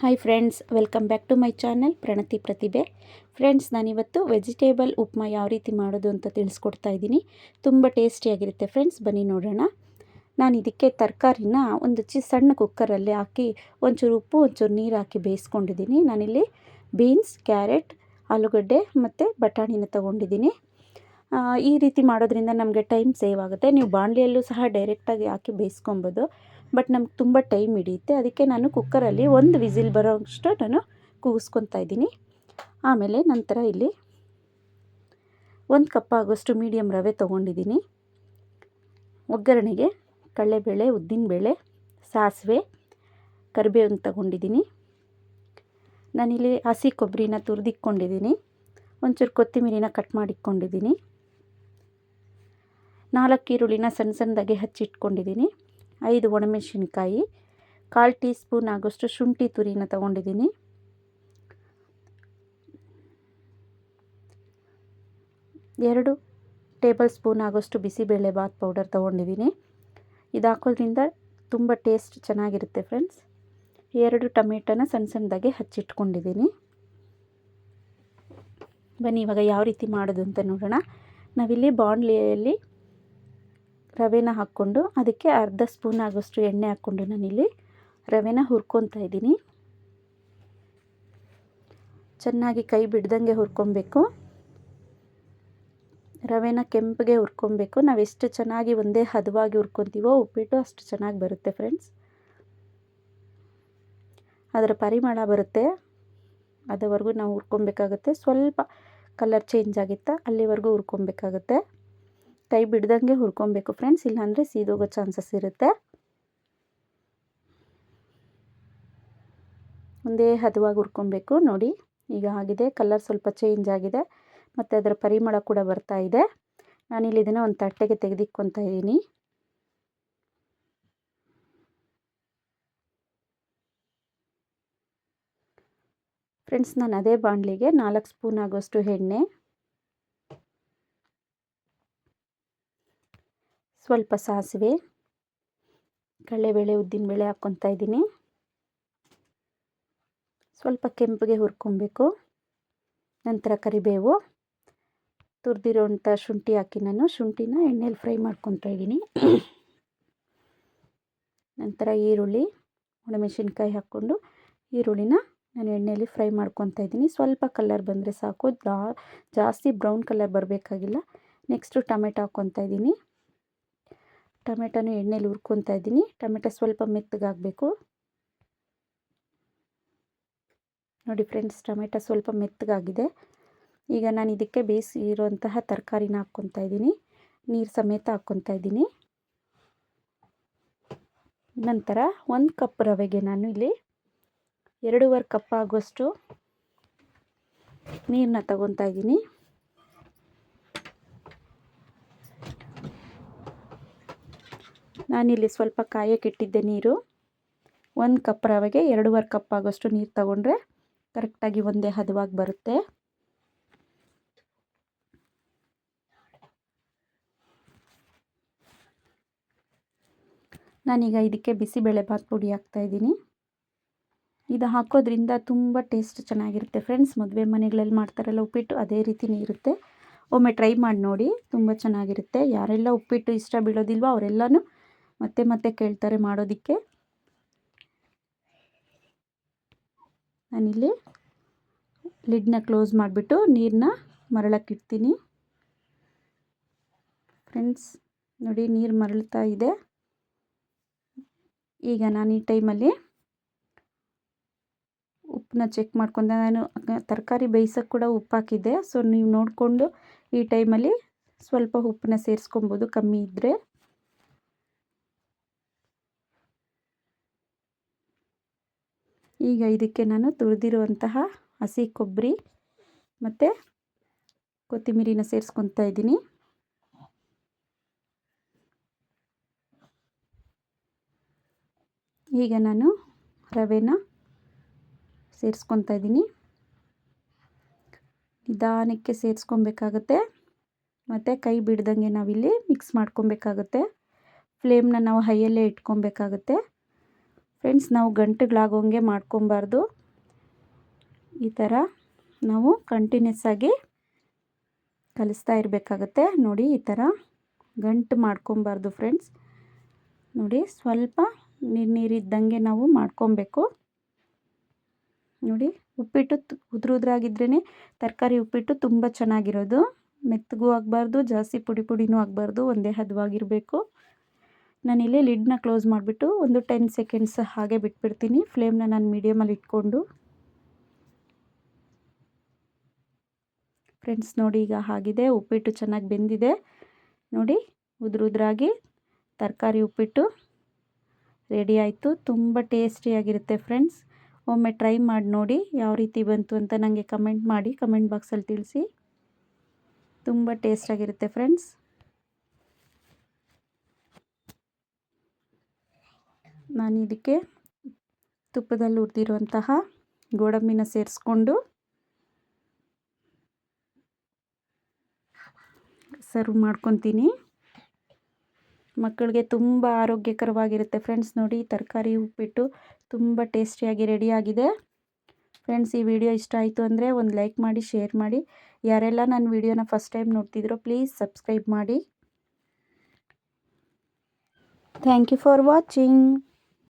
Hi friends welcome back to my channel Pranati Pratibhe friends ನಾನಿವತ್ತು vegetable upma ಯಾವ ರೀತಿ ಮಾಡೋದು ಅಂತ ತಿಳಿಸ್ಕೊಡ್ತಾ ಇದ್ದೀನಿ. ತುಂಬ ಟೇಸ್ಟಿಯಾಗಿರುತ್ತೆ ಫ್ರೆಂಡ್ಸ್ ಬನ್ನಿ ನೋಡೋಣ. ನಾನು ಇದಕ್ಕೆ ತರಕಾರಿನ ಒಂದು ಚಿ ಸಣ್ಣ ಕುಕ್ಕರಲ್ಲಿ ಹಾಕಿ, ಒಂಚೂರು ಉಪ್ಪು, ಒಂಚೂರು ನೀರು ಹಾಕಿ ಬೇಯಿಸ್ಕೊಂಡಿದ್ದೀನಿ. ನಾನಿಲ್ಲಿ ಬೀನ್ಸ್ ಕ್ಯಾರೆಟ್ ಆಲೂಗಡ್ಡೆ ಮತ್ತು ಬಟಾಣಿನ ತೊಗೊಂಡಿದ್ದೀನಿ. ಈ ರೀತಿ ಮಾಡೋದ್ರಿಂದ ನಮಗೆ ಟೈಮ್ ಸೇವ್ ಆಗುತ್ತೆ. ನೀವು ಬಾಣಲಿಯಲ್ಲೂ ಸಹ ಡೈರೆಕ್ಟಾಗಿ ಹಾಕಿ ಬೇಯಿಸ್ಕೊಬೋದು. ಬಟ್ ನಮ್ಗೆ ತುಂಬ ಟೈಮ್ ಹಿಡಿಯುತ್ತೆ. ಅದಕ್ಕೆ ನಾನು ಕುಕ್ಕರಲ್ಲಿ ಒಂದು ವಿಸಿಲ್ ಬರೋ ಅಷ್ಟು ನಾನು ಕೂಗಿಸ್ಕೊತಾ ಇದ್ದೀನಿ. ಆಮೇಲೆ ನಂತರ ಇಲ್ಲಿ ಒಂದು ಕಪ್ ಆಗೋಷ್ಟು ಮೀಡಿಯಮ್ ರವೆ ತೊಗೊಂಡಿದ್ದೀನಿ. ಒಗ್ಗರಣೆಗೆ ಕಡಲೆಬೇಳೆ ಉದ್ದಿನಬೇಳೆ, ಸಾಸಿವೆ ಕರಿಬೇವನ್ನು ತಗೊಂಡಿದ್ದೀನಿ. ನಾನಿಲ್ಲಿ ಹಸಿ ಕೊಬ್ಬರಿನ ತುರಿದಿಕ್ಕೊಂಡಿದ್ದೀನಿ ಒಂಚೂರು ಕೊತ್ತಿಮೀರಿನ ಕಟ್ ಮಾಡಿಟ್ಕೊಂಡಿದ್ದೀನಿ. ನಾಲ್ಕು ಈರುಳ್ಳಿನ ಸಣ್ಣ ಸಣ್ಣದಾಗಿ ಹಚ್ಚಿಟ್ಕೊಂಡಿದ್ದೀನಿ. ಐದು ಒಣಮೆಣಸಿನ್ಕಾಯಿ, ಕಾಲು ಟೀ ಸ್ಪೂನ್ ಆಗೋಷ್ಟು ಶುಂಠಿ ತುರಿನ ತಗೊಂಡಿದ್ದೀನಿ. ಎರಡು ಟೇಬಲ್ ಸ್ಪೂನ್ ಆಗೋಷ್ಟು ಬಿಸಿಬೇಳೆ ಬಾತ್ ಪೌಡರ್ ತೊಗೊಂಡಿದ್ದೀನಿ. ಇದು ಹಾಕೋದ್ರಿಂದ ತುಂಬ ಟೇಸ್ಟ್ ಚೆನ್ನಾಗಿರುತ್ತೆ ಫ್ರೆಂಡ್ಸ್. ಎರಡು ಟೊಮೆಟೊನ ಸಣ್ಣ ಸಣ್ಣದಾಗೆ ಹಚ್ಚಿಟ್ಕೊಂಡಿದ್ದೀನಿ. ಬನ್ನಿ, ಇವಾಗ ಯಾವ ರೀತಿ ಮಾಡೋದು ಅಂತ ನೋಡೋಣ. ನಾವಿಲ್ಲಿ ಬಾಣಲೆಯಲ್ಲಿ ರವೆನ ಹಾಕ್ಕೊಂಡು ಅದಕ್ಕೆ ಅರ್ಧ ಸ್ಪೂನ್ ಆಗೋಷ್ಟು ಎಣ್ಣೆ ಹಾಕ್ಕೊಂಡು ನಾನಿಲ್ಲಿ ರವೆನ ಹುರ್ಕೊತಾ ಇದ್ದೀನಿ. ಚೆನ್ನಾಗಿ ಕೈ ಬಿಡ್ದಂಗೆ ಹುರ್ಕೊಬೇಕು. ರವೆನ ಕೆಂಪಗೆ ಹುರ್ಕೊಬೇಕು. ನಾವು ಎಷ್ಟು ಚೆನ್ನಾಗಿ ಒಂದೇ ಹದವಾಗಿ ಹುರ್ಕೊತೀವೋ ಉಪ್ಪಿಟ್ಟು ಅಷ್ಟು ಚೆನ್ನಾಗಿ ಬರುತ್ತೆ ಫ್ರೆಂಡ್ಸ್ ಅದರ ಪರಿಮಳ ಬರುತ್ತೆ. ಅದವರೆಗೂ ನಾವು ಹುರ್ಕೊಬೇಕಾಗುತ್ತೆ. ಸ್ವಲ್ಪ ಕಲರ್ ಚೇಂಜ್ ಆಗಿತ್ತಾ ಅಲ್ಲಿವರೆಗೂ ಹುರ್ಕೊಬೇಕಾಗುತ್ತೆ. ಕೈ ಬಿಡ್ದಂಗೆ ಹುರ್ಕೊಬೇಕು ಫ್ರೆಂಡ್ಸ್ ಇಲ್ಲಾಂದರೆ ಸೀದೋಗೋ ಚಾನ್ಸಸ್ ಇರುತ್ತೆ. ಒಂದೇ ಹದವಾಗಿ ಹುರ್ಕೊಬೇಕು, ನೋಡಿ. ಈಗ ಆಗಿದೆ ಕಲರ್ ಸ್ವಲ್ಪ ಚೇಂಜ್ ಆಗಿದೆ, ಮತ್ತು ಅದರ ಪರಿಮಳ ಕೂಡ ಬರ್ತಾ ಇದೆ. ನಾನಿಲ್ಲಿ ಇದನ್ನು ಒಂದು ತಟ್ಟೆಗೆ ತೆಗೆದಿಕ್ಕೊತಾ ಇದ್ದೀನಿ. ಫ್ರೆಂಡ್ಸ್ ನಾನು ಅದೇ ಬಾಣಲಿಗೆ ನಾಲ್ಕು ಸ್ಪೂನ್ ಆಗೋಷ್ಟು ಎಣ್ಣೆ. ಸ್ವಲ್ಪ ಸಾಸಿವೆ, ಕಡಲೆಬೇಳೆ ಉದ್ದಿನಬೇಳೆ ಹಾಕ್ಕೊತಾ ಇದ್ದೀನಿ. ಸ್ವಲ್ಪ ಕೆಂಪಿಗೆ ಹುರ್ಕೊಬೇಕು. ನಂತರ ಕರಿಬೇವು, ತುರಿದಿರೋಂಥ ಶುಂಠಿ ಹಾಕಿ ನಾನು ಶುಂಠಿನ ಎಣ್ಣೆಲಿ ಫ್ರೈ ಮಾಡ್ಕೊತಾ ಇದ್ದೀನಿ. ನಂತರ ಈರುಳ್ಳಿ, ಒಣಮೆಣಸಿನ್ಕಾಯಿ ಹಾಕ್ಕೊಂಡು ಈರುಳ್ಳಿನ ನಾನು ಎಣ್ಣೆಯಲ್ಲಿ ಫ್ರೈ ಮಾಡ್ಕೊತಾ ಇದ್ದೀನಿ. ಸ್ವಲ್ಪ ಕಲರ್ ಬಂದರೆ ಸಾಕು. ಜಾಸ್ತಿ ಬ್ರೌನ್ ಕಲರ್ ಬರಬೇಕಾಗಿಲ್ಲ. ನೆಕ್ಸ್ಟು ಟೊಮೆಟೊ ಹಾಕ್ಕೊತಾ ಇದ್ದೀನಿ. ಟೊಮೆಟೊನು ಎಣ್ಣೆಲಿ ಹುರ್ಕೊತಾ ಇದ್ದೀನಿ. ಟೊಮೆಟೊ ಸ್ವಲ್ಪ ಮೆತ್ತಗಾಗಬೇಕು. ನೋಡಿ ಫ್ರೆಂಡ್ಸ್, ಟೊಮೆಟೊ ಸ್ವಲ್ಪ ಮೆತ್ತಗಾಗಿದೆ. ಈಗ ನಾನು ಇದಕ್ಕೆ ಬೇಯಿಸಿರುವಂತಹ ತರಕಾರಿನ ಹಾಕ್ಕೊತಾ ಇದ್ದೀನಿ. ನೀರು ಸಮೇತ ಹಾಕ್ಕೊತಾ ಇದ್ದೀನಿ. ನಂತರ ಒಂದು ಕಪ್ ರವೆಗೆ ನಾನು ಇಲ್ಲಿ ಎರಡೂವರೆ ಕಪ್ ಆಗುವಷ್ಟು ನೀರನ್ನ ತಗೊತಾ ಇದ್ದೀನಿ. ನಾನಿಲ್ಲಿ ಸ್ವಲ್ಪ ಕಾಯಕ್ಕಿಟ್ಟಿದ್ದೆ ನೀರು. ಒಂದು ಕಪ್ ರವೆಗೆ ಎರಡೂವರೆ ಕಪ್ ಆಗೋಷ್ಟು ನೀರು ತಗೊಂಡ್ರೆ ಕರೆಕ್ಟಾಗಿ ಒಂದೇ ಹದವಾಗಿ ಬರುತ್ತೆ. ನಾನೀಗ ಇದಕ್ಕೆ ಬಿಸಿಬೇಳೆಭಾತ್ ಪುಡಿ ಹಾಕ್ತಾಯಿದ್ದೀನಿ ಇದು ಹಾಕೋದ್ರಿಂದ ತುಂಬ ಟೇಸ್ಟ್ ಚೆನ್ನಾಗಿರುತ್ತೆ ಫ್ರೆಂಡ್ಸ್. ಮದುವೆ ಮನೆಗಳಲ್ಲಿ ಮಾಡ್ತಾರಲ್ಲ ಉಪ್ಪಿಟ್ಟು, ಅದೇ ರೀತಿನೇ ಇರುತ್ತೆ. ಒಮ್ಮೆ ಟ್ರೈ ಮಾಡಿ ನೋಡಿ, ತುಂಬ ಚೆನ್ನಾಗಿರುತ್ತೆ. ಯಾರೆಲ್ಲ ಉಪ್ಪಿಟ್ಟು ಇಷ್ಟ ಬೀಳೋದಿಲ್ವೋ ಅವರೆಲ್ಲನೂ ಮತ್ತೆ ಮತ್ತೆ ಕೇಳ್ತಾರೆ ಮಾಡೋದಕ್ಕೆ. ನಾನಿಲ್ಲಿ ಲಿಡ್ನ ಕ್ಲೋಸ್ ಮಾಡಿಬಿಟ್ಟು ನೀರನ್ನ ಮರಳಕ್ಕಿಡ್ತೀನಿ ಫ್ರೆಂಡ್ಸ್, ನೋಡಿ ನೀರು ಮರಳ್ತಾ ಇದೆ. ಈಗ ನಾನು ಈ ಟೈಮಲ್ಲಿ ಉಪ್ಪನ್ನ ಚೆಕ್ ಮಾಡ್ಕೊಂಡೆ. ನಾನು ತರಕಾರಿ ಬೇಯಿಸೋಕ್ಕೆ ಕೂಡ ಉಪ್ಪು ಹಾಕಿದ್ದೆ. ಸೊ, ನೀವು ನೋಡಿಕೊಂಡು ಈ ಟೈಮಲ್ಲಿ ಸ್ವಲ್ಪ ಉಪ್ಪನ್ನ ಸೇರಿಸ್ಕೊಬೋದು, ಕಮ್ಮಿ ಇದ್ದರೆ ಈಗ ಇದಕ್ಕೆ ನಾನು ತುರಿದಿರುವಂತಹ ಹಸಿ ಕೊಬ್ಬರಿ ಮತ್ತು ಕೊತ್ತಂಬರಿನ ಸೇರಿಸ್ಕೊತಾ ಇದ್ದೀನಿ. ಈಗ ನಾನು ರವೆನ ಸೇರಿಸ್ಕೊತಾ ಇದ್ದೀನಿ. ನಿಧಾನಕ್ಕೆ ಸೇರಿಸ್ಕೊಬೇಕಾಗತ್ತೆ. ಮತ್ತು ಕೈ ಬಿಡ್ದಂಗೆ ನಾವಿಲ್ಲಿ ಮಿಕ್ಸ್ ಮಾಡ್ಕೊಬೇಕಾಗುತ್ತೆ. ಫ್ಲೇಮ್ನ ನಾವು ಹೈಯಲ್ಲೇ ಇಟ್ಕೊಬೇಕಾಗುತ್ತೆ. ಫ್ರೆಂಡ್ಸ್ ನಾವು ಗಂಟುಗಳಾಗೋಂಗೆ ಮಾಡ್ಕೊಬಾರ್ದು. ಈ ಥರ ನಾವು ಕಂಟಿನ್ಯೂಸ್ ಆಗಿ ಕಲಿಸ್ತಾ ಇರಬೇಕಾಗತ್ತೆ. ನೋಡಿ, ಈ ಥರ ಗಂಟು ಮಾಡ್ಕೊಬಾರ್ದು ಫ್ರೆಂಡ್ಸ್ ನೋಡಿ, ಸ್ವಲ್ಪ ನೀರು ನೀರಿದ್ದಂಗೆ ನಾವು ಮಾಡ್ಕೊಬೇಕು. ನೋಡಿ, ಉಪ್ಪಿಟ್ಟು ಉದುರು ಉದ್ರಾಗಿದ್ರೇ ತರಕಾರಿ ಉಪ್ಪಿಟ್ಟು ತುಂಬ ಚೆನ್ನಾಗಿರೋದು. ಮೆತ್ತಗೂ ಆಗಬಾರ್ದು, ಜಾಸ್ತಿ ಪುಡಿ ಪುಡಿನೂ ಆಗಬಾರ್ದು, ಒಂದೇ ಹದವಾಗಿರಬೇಕು. ನಾನಿಲ್ಲಿ ಲಿಡ್ನ ಕ್ಲೋಸ್ ಮಾಡಿಬಿಟ್ಟು ಒಂದು ಟೆನ್ ಸೆಕೆಂಡ್ಸ್ ಹಾಗೆ ಬಿಟ್ಬಿಡ್ತೀನಿ. ಫ್ಲೇಮ್ನ ನಾನು ಮೀಡಿಯಮಲ್ಲಿ ಇಟ್ಕೊಂಡು. ಫ್ರೆಂಡ್ಸ್ ನೋಡಿ ಈಗ ಆಗಿದೆ ಉಪ್ಪಿಟ್ಟು ಚೆನ್ನಾಗಿ ಬೆಂದಿದೆ. ನೋಡಿ, ಉದುರುದ್ರಾಗಿ ತರಕಾರಿ ಉಪ್ಪಿಟ್ಟು ರೆಡಿ ಆಯಿತು. ತುಂಬ ಟೇಸ್ಟಿಯಾಗಿರುತ್ತೆ ಫ್ರೆಂಡ್ಸ್. ಒಮ್ಮೆ ಟ್ರೈ ಮಾಡಿ ನೋಡಿ ಯಾವ ರೀತಿ ಬಂತು ಅಂತ ನನಗೆ ಕಮೆಂಟ್ ಮಾಡಿ ಕಮೆಂಟ್ ಬಾಕ್ಸಲ್ಲಿ ತಿಳಿಸಿ. ತುಂಬ ಟೇಸ್ಟಾಗಿರುತ್ತೆ ಫ್ರೆಂಡ್ಸ್. ನಾನು ಇದಕ್ಕೆ ತುಪ್ಪದಲ್ಲಿ ಹುರಿದಿರುವಂತಹ ಗೋಡಂಬಿನ ಸೇರಿಸ್ಕೊಂಡು ಸರ್ವ್ ಮಾಡ್ಕೊತೀನಿ. ಮಕ್ಕಳಿಗೆ ತುಂಬ ಆರೋಗ್ಯಕರವಾಗಿರುತ್ತೆ. ಫ್ರೆಂಡ್ಸ್ ನೋಡಿ, ತರಕಾರಿ ಉಪ್ಪಿಟ್ಟು ತುಂಬ ಟೇಸ್ಟಿಯಾಗಿ ರೆಡಿಯಾಗಿದೆ. ಫ್ರೆಂಡ್ಸ್, ಈ ವಿಡಿಯೋ ಇಷ್ಟ ಆಯಿತು ಅಂದರೆ ಒಂದು ಲೈಕ್ ಮಾಡಿ, ಶೇರ್ ಮಾಡಿ. ಯಾರೆಲ್ಲ ನನ್ನ ವಿಡಿಯೋನ ಫಸ್ಟ್ ಟೈಮ್ ನೋಡ್ತಿದ್ರೋ, ಪ್ಲೀಸ್ ಸಬ್ಸ್ಕ್ರೈಬ್ ಮಾಡಿ. Thank you for watching.